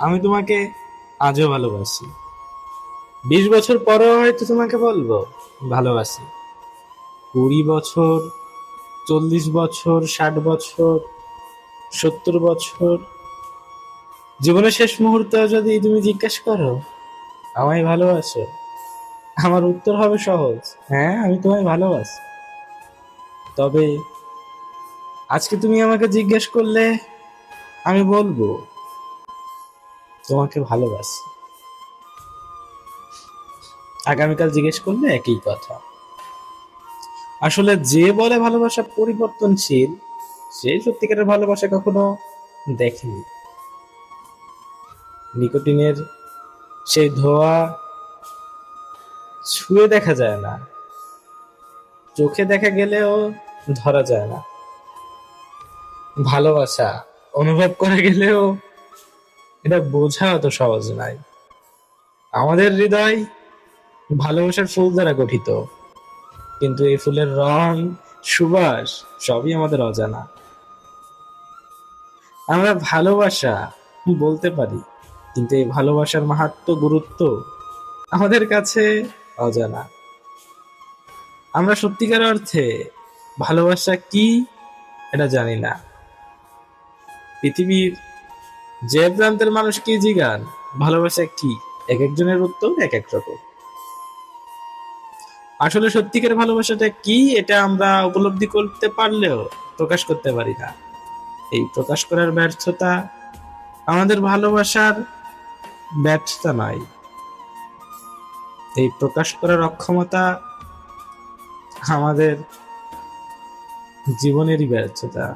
আমি তোমাকে আজও ভালোবাসি। বিশ বছর পরেও হয়তো তোমাকে বলব, ভালোবাসি। কুড়ি বছর, চল্লিশ বছর, ষাট বছর, সত্তর বছর। জীবনের শেষ মুহূর্তে যদি তুমি জিজ্ঞেস করো, আমায় ভালোবাসো, আমার উত্তর হবে সহজ। হ্যাঁ আমি তোমায় ভালোবাসি। তবে আজকে তুমি আমাকে জিজ্ঞেস করলে আমি বলব তোমাকে ভালোবাসি। আগামীকাল জিজ্ঞেস করলে একই কথা। আসলে যে বলে ভালোবাসা পরিবর্তনশীল, সে সত্যিকারের ভালোবাসা কখনো দেখেনি। নিকোটিনের সেই ধোয়া ছুঁয়ে দেখা যায় না। চোখে দেখা গেলেও ধরা যায় না। ভালোবাসা অনুভব করা গেলেও এটা বোঝা অত সহজ নয়। আমাদের হৃদয় ভালোবাসার ফুল দ্বারা গঠিত। কিন্তু এই ফুলের রং, সুবাস সবই আমাদের অজানা। আমরা ভালোবাসা বলতে পারি, কিন্তু এই ভালোবাসার মাহাত্ম, গুরুত্ব আমাদের কাছে অজানা। আমরা সত্যিকার অর্থে ভালোবাসা কি, এটা জানি না। পৃথিবীর যে প্রান্তের মানুষ কি জিগান? ভালোবাসা কি? এক একজনের উত্তর এক এক রকম। আসলে সত্যিকার ভালোবাসাটা কি, এটা আমরা উপলব্ধি করতে পারলেও প্রকাশ করতে পারি না। এই প্রকাশ করার ব্যর্থতা আমাদের ভালোবাসার ব্যর্থতা নয় এই প্রকাশ করার অক্ষমতা আমাদের জীবনেরই ব্যর্থতা।